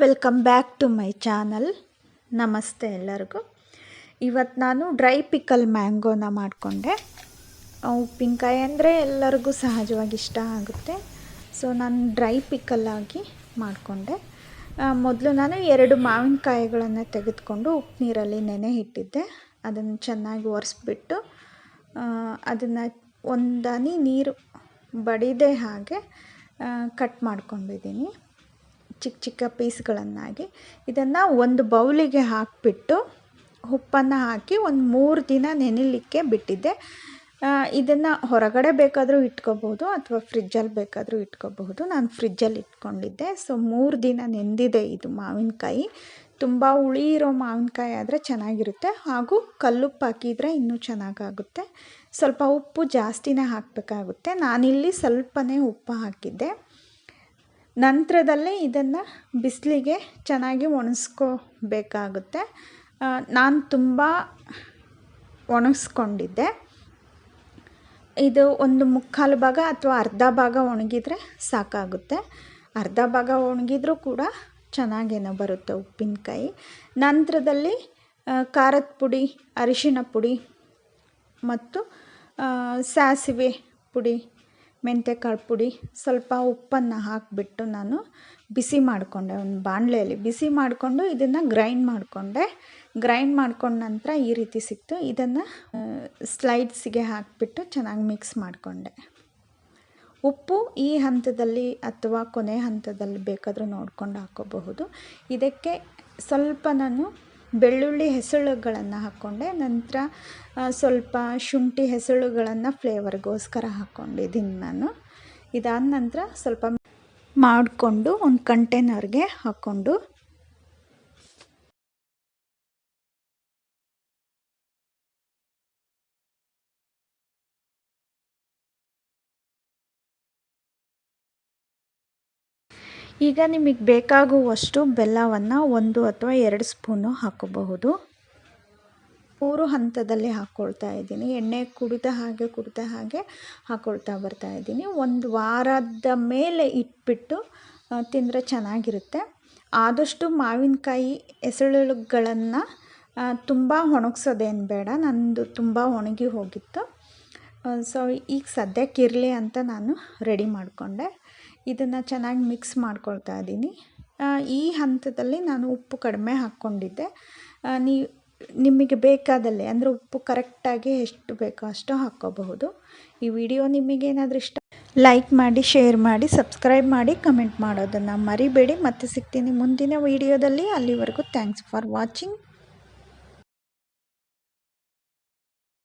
Welcome back to my channel. ನಮಸ್ತೆ ಎಲ್ಲರಿಗೂ. ಇವತ್ತು ನಾನು ಡ್ರೈ ಪಿಕಲ್ ಮ್ಯಾಂಗೋನ ಮಾಡಿಕೊಂಡೆ. ಉಪ್ಪಿನಕಾಯಿ ಅಂದರೆ ಎಲ್ಲರಿಗೂ ಸಹಜವಾಗಿ ಇಷ್ಟ ಆಗುತ್ತೆ. ಸೊ ನಾನು ಡ್ರೈ ಪಿಕಲ್ಲಾಗಿ ಮಾಡಿಕೊಂಡೆ. ಮೊದಲು ನಾನು ಎರಡು ಮಾವಿನಕಾಯಿಗಳನ್ನು ತೆಗೆದುಕೊಂಡು ಉಪ್ಪು ನೀರಲ್ಲಿ ನೆನೆ ಇಟ್ಟಿದ್ದೆ. ಅದನ್ನು ಚೆನ್ನಾಗಿ ಒರೆಸ್ಬಿಟ್ಟು ಅದನ್ನು ಒಂದನಿ ನೀರು ಬಡಿದೆ ಹಾಗೆ ಕಟ್ ಮಾಡ್ಕೊಂಡಿದ್ದೀನಿ. ಚಿಕ್ಕ ಚಿಕ್ಕ ಪೀಸ್ಗಳನ್ನಾಗಿ ಇದನ್ನು ಒಂದು ಬೌಲಿಗೆ ಹಾಕಿಬಿಟ್ಟು ಉಪ್ಪನ್ನು ಹಾಕಿ ಒಂದು ಮೂರು ದಿನ ನೆನೆಲಿಕ್ಕೆ ಬಿಟ್ಟಿದ್ದೆ. ಇದನ್ನು ಹೊರಗಡೆ ಬೇಕಾದರೂ ಇಟ್ಕೋಬಹುದು ಅಥವಾ ಫ್ರಿಜ್ಜಲ್ಲಿ ಬೇಕಾದರೂ ಇಟ್ಕೋಬಹುದು. ನಾನು ಫ್ರಿಜ್ಜಲ್ಲಿ ಇಟ್ಕೊಂಡಿದ್ದೆ. ಸೊ, ಮೂರು ದಿನ ನೆಂದಿದೆ ಇದು ಮಾವಿನಕಾಯಿ. ತುಂಬ ಹುಳಿ ಇರೋ ಮಾವಿನಕಾಯಿ ಆದರೆ ಚೆನ್ನಾಗಿರುತ್ತೆ. ಹಾಗೂ ಕಲ್ಲುಪ್ಪು ಹಾಕಿದರೆ ಇನ್ನೂ ಚೆನ್ನಾಗಾಗುತ್ತೆ. ಸ್ವಲ್ಪ ಉಪ್ಪು ಜಾಸ್ತಿನೇ ಹಾಕಬೇಕಾಗುತ್ತೆ. ನಾನಿಲ್ಲಿ ಸ್ವಲ್ಪನೇ ಉಪ್ಪು ಹಾಕಿದ್ದೆ. ನಂತರದಲ್ಲೇ ಇದನ್ನು ಬಿಸಿಲಿಗೆ ಚೆನ್ನಾಗಿ ಒಣಗಿಸ್ಕೋಬೇಕಾಗುತ್ತೆ ನಾನು ತುಂಬ ಒಣಗಿಸ್ಕೊಂಡಿದ್ದೆ ಇದು ಒಂದು ಮುಕ್ಕಾಲು ಭಾಗ ಅಥವಾ ಅರ್ಧ ಭಾಗ ಒಣಗಿದರೆ ಸಾಕಾಗುತ್ತೆ. ಅರ್ಧ ಭಾಗ ಒಣಗಿದ್ರೂ ಕೂಡ ಚೆನ್ನಾಗೇನೋ ಬರುತ್ತೆ ಉಪ್ಪಿನಕಾಯಿ. ನಂತರದಲ್ಲಿ ಖಾರದ ಪುಡಿ, ಅರಿಶಿನ ಪುಡಿ ಮತ್ತು ಸಾಸಿವೆ ಪುಡಿ ಮೆಂತ್ಯಕಾಳು ಪುಡಿ, ಸ್ವಲ್ಪ ಉಪ್ಪನ್ನು ಹಾಕಿಬಿಟ್ಟು ನಾನು ಬಿಸಿ ಮಾಡಿಕೊಂಡೆ, ಒಂದು ಬಾಣಲೆಯಲ್ಲಿ ಬಿಸಿ ಮಾಡಿಕೊಂಡು ಇದನ್ನು ಗ್ರೈಂಡ್ ಮಾಡಿಕೊಂಡೆ. ಗ್ರೈಂಡ್ ಮಾಡ್ಕೊಂಡ ನಂತರ ಈ ರೀತಿ ಸಿಕ್ತು. ಇದನ್ನು ಸ್ಲೈಡ್ಸಿಗೆ ಹಾಕಿಬಿಟ್ಟು ಚೆನ್ನಾಗಿ ಮಿಕ್ಸ್ ಮಾಡಿಕೊಂಡೆ. ಉಪ್ಪು ಈ ಹಂತದಲ್ಲಿ ಅಥವಾ ಕೊನೆ ಹಂತದಲ್ಲಿ ಬೇಕಾದರೂ ನೋಡ್ಕೊಂಡು ಹಾಕೋಬಹುದು. ಇದಕ್ಕೆ ಸ್ವಲ್ಪ ನಾನು ಬೆಳ್ಳುಳ್ಳಿ ಹೆಸಳುಗಳನ್ನು ಹಾಕ್ಕೊಂಡೆ ನಂತರ ಸ್ವಲ್ಪ ಶುಂಠಿ ಹೆಸಳುಗಳನ್ನು ಫ್ಲೇವರ್ಗೋಸ್ಕರ ಹಾಕ್ಕೊಂಡಿದ್ದೀನಿ ನಾನು. ಇದಾದ ನಂತರ ಸ್ವಲ್ಪ ಮಾಡಿಕೊಂಡು ಒಂದು ಕಂಟೈನರ್ಗೆ ಹಾಕ್ಕೊಂಡು ಈಗ ನಿಮಗೆ ಬೇಕಾಗುವಷ್ಟು ಬೆಲ್ಲವನ್ನು ಒಂದು ಅಥವಾ ಎರಡು ಸ್ಪೂನು ಹಾಕೋಬಹುದು. ಮೂರು ಹಂತದಲ್ಲಿ ಹಾಕ್ಕೊಳ್ತಾ ಇದ್ದೀನಿ. ಎಣ್ಣೆ ಕುಡಿದ ಹಾಗೆ ಕುಡಿದ ಹಾಗೆ ಹಾಕ್ಕೊಳ್ತಾ ಬರ್ತಾ ಇದ್ದೀನಿ. ಒಂದು ವಾರದ ಮೇಲೆ ಇಟ್ಬಿಟ್ಟು ತಿಂದರೆ ಚೆನ್ನಾಗಿರುತ್ತೆ. ಆದಷ್ಟು ಮಾವಿನಕಾಯಿ ಎಸಳುಗಳನ್ನು ತುಂಬ ಒಣಗ್ಸೋದೇನು ಬೇಡ. ನಂದು ತುಂಬ ಒಣಗಿ ಹೋಗಿತ್ತು. ಸೊ ಈಗ ಸದ್ಯಕ್ಕೆ ಇರಲಿ ಅಂತ ನಾನು ರೆಡಿ ಮಾಡಿಕೊಂಡೆ. ಇದನ್ನು ಚೆನ್ನಾಗಿ ಮಿಕ್ಸ್ ಮಾಡ್ಕೊಳ್ತಾ ಇದ್ದೀನಿ. ಈ ಹಂತದಲ್ಲಿ ನಾನು ಉಪ್ಪು ಕಡಿಮೆ ಹಾಕ್ಕೊಂಡಿದ್ದೆ. ನೀ, ನಿಮಗೆ ಬೇಕಾದಲ್ಲಿ, ಅಂದರೆ ಉಪ್ಪು ಕರೆಕ್ಟಾಗಿ ಎಷ್ಟು ಬೇಕೋ ಅಷ್ಟು ಹಾಕ್ಕೋಬಹುದು. ಈ ವಿಡಿಯೋ ನಿಮಗೇನಾದರೂ ಇಷ್ಟ, ಲೈಕ್ ಮಾಡಿ, ಶೇರ್ ಮಾಡಿ, ಸಬ್ಸ್ಕ್ರೈಬ್ ಮಾಡಿ, ಕಮೆಂಟ್ ಮಾಡೋದನ್ನು ಮರಿಬೇಡಿ. ಮತ್ತೆ ಸಿಗ್ತೀನಿ ಮುಂದಿನ ವಿಡಿಯೋದಲ್ಲಿ. ಅಲ್ಲಿವರೆಗೂ ಥ್ಯಾಂಕ್ಸ್ ಫಾರ್ ವಾಚಿಂಗ್